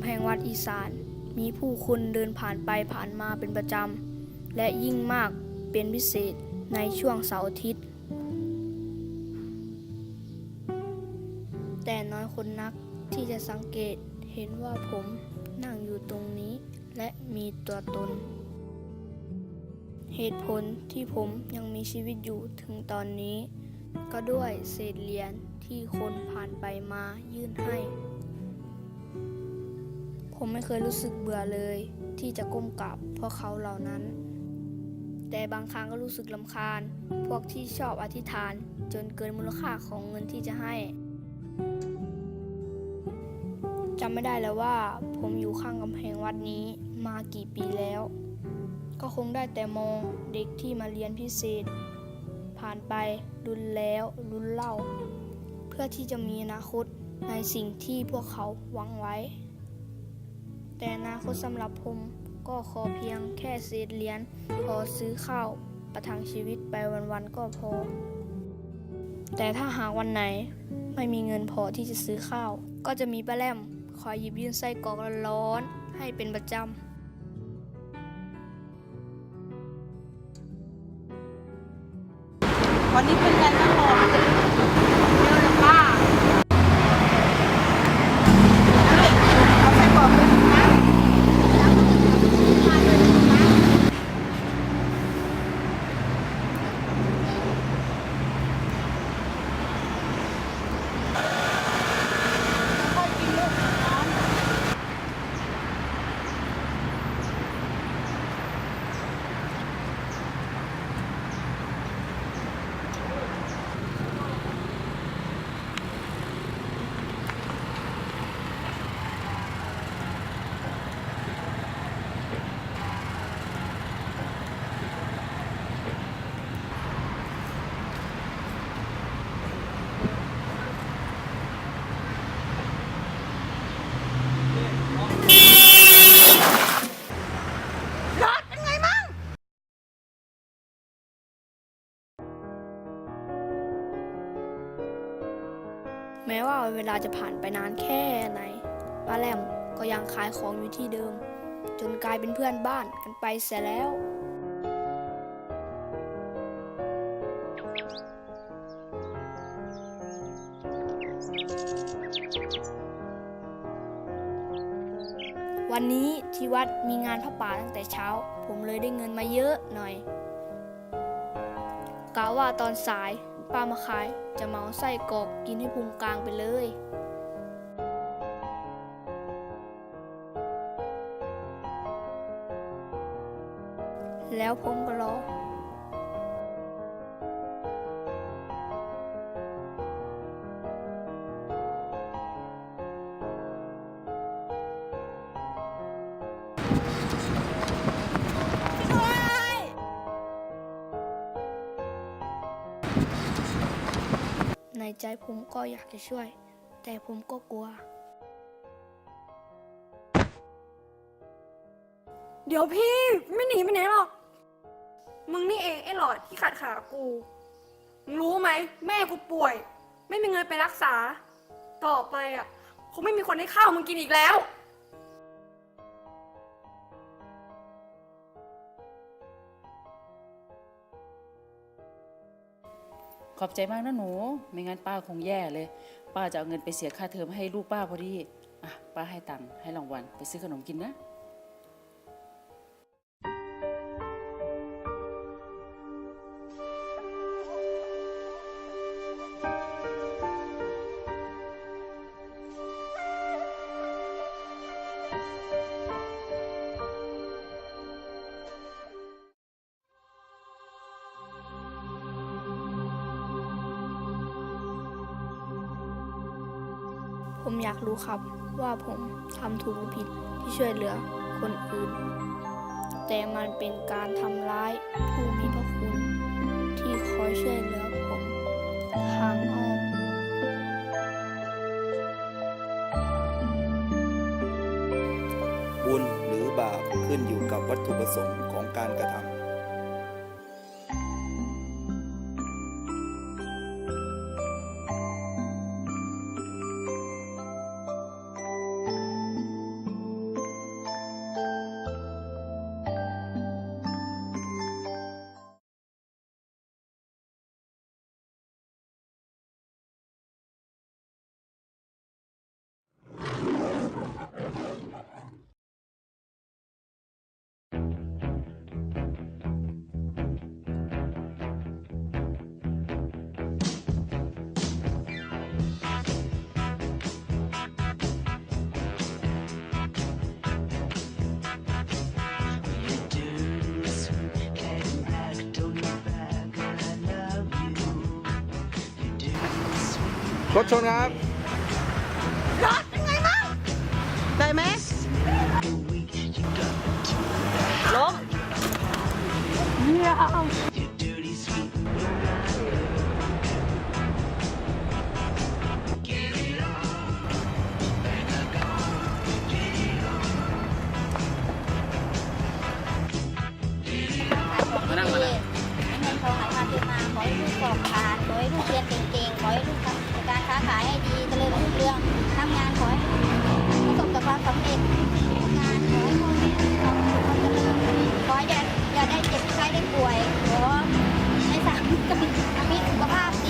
ำแพงวัดอีสาน มีผู้คนเดินผ่านไปผ่านมาเป็นประจำ และยิ่งมากเป็นพิเศษในช่วงเสาร์อาทิตย์ แต่น้อยคนนักที่จะสังเกตเห็นว่าผมนั่งอยู่ตรงนี้และมีตัวตน เหตุผลที่ผมยังมีชีวิตอยู่ถึงตอนนี้ ก็ด้วยเศษเหรียญที่คนผ่านไปมายื่นให้ ผมไม่เคยรู้สึกเบื่อเลย ที่จะก้มกราบพวกเขาเหล่านั้น แต่บางครั้งก็รู้สึกลำคาญ พวกที่ชอบอธิษฐาน จนเกินมูลค่าของเงินที่จะให้จำไม่ได้แล้วว่า ผมอยู่ข้างกำแพงวัดนี้มากี่ปีแล้ว ก็คงได้แต่มองเด็กที่มาเรียนพิเศษ ผ่านไปรุนแล้วรุนเล่า เพื่อที่จะมีอนาคตในสิ่งที่พวกเขาหวังไว้ แต่อนาคตสำหรับผมก็ขอเพียงแค่เศษเหรียญพอซื้อข้าวประทังชีวิตไปวันๆก็พอ แต่ถ้าหากวันไหนไม่มีเงินพอที่จะซื้อข้าว ก็จะมีป้าแลมคอยหยิบยื่นไส้กรอกร้อนๆให้เป็นประจำวันนี้เป็นไงบ้างหรอ เยอะนะป้า เอาใส่กรอบเลยนะ รถเป็นไงมั่ง แม้ว่าเวลาจะผ่านไปนานแค่ไหนป้าแลมก็ยังขายของอยู่ที่เดิม จนกลายเป็นเพื่อนบ้านกันไปเสียแล้ววันนี้ที่วัดมีงานพระป่าตั้งแต่เช้า ผมเลยได้เงินมาเยอะหน่อยกะว่าตอนสาย ป้ามาขายจะเมาไส้กรอกกินให้พุงกลางไปเลยแล้วผมก็รอ ในใจผมก็อยากจะช่วย แต่ผมก็กลัว เดี๋ยวพี่ไม่หนีไปไหนหรอก มึงนี่เองไอ้หลอดที่ขัดขากู มึงรู้ไหมแม่กูป่วย ไม่มีเงินไปรักษา ต่อไปอะคงไม่มีคนให้ข้าวมึงกินอีกแล้ว ขอบใจมากนะหนู ไม่งั้นป้าคงแย่เลย ป้าจะเอาเงินไปเสียค่าเทอมให้ลูกป้าพอดี อะ ป้าให้ตังค์ให้รางวัลไปซื้อขนมกินนะ ผมอยากรู้ครับว่าผมทำถูกหรือผิดที่ช่วยเหลือคนอื่น แต่มันเป็นการทำร้ายผู้มีพระคุณที่คอยช่วยเหลือผมทางอ้อมบุญหรือบาปขึ้นอยู่กับวัตถุประสงค์ของการกระทำ รถชนครับได้ไหมล้มมานั่งมานั่งเงินทองไหลมาเทมาขอให้ลูกสอบผ่านขอให้ลูกเรียนเก่งๆขอให้ลูกทำการ ค้าขายให้ดีเจริญรุ่งเรืองทำงานขอให้ประสบแต่ความสำเร็จงานขอให้พ่อแม่ทำความเจริญขออย่าอย่าได้เจ็บไข้ได้ป่วยขอให้สามีมีสุขภาพดี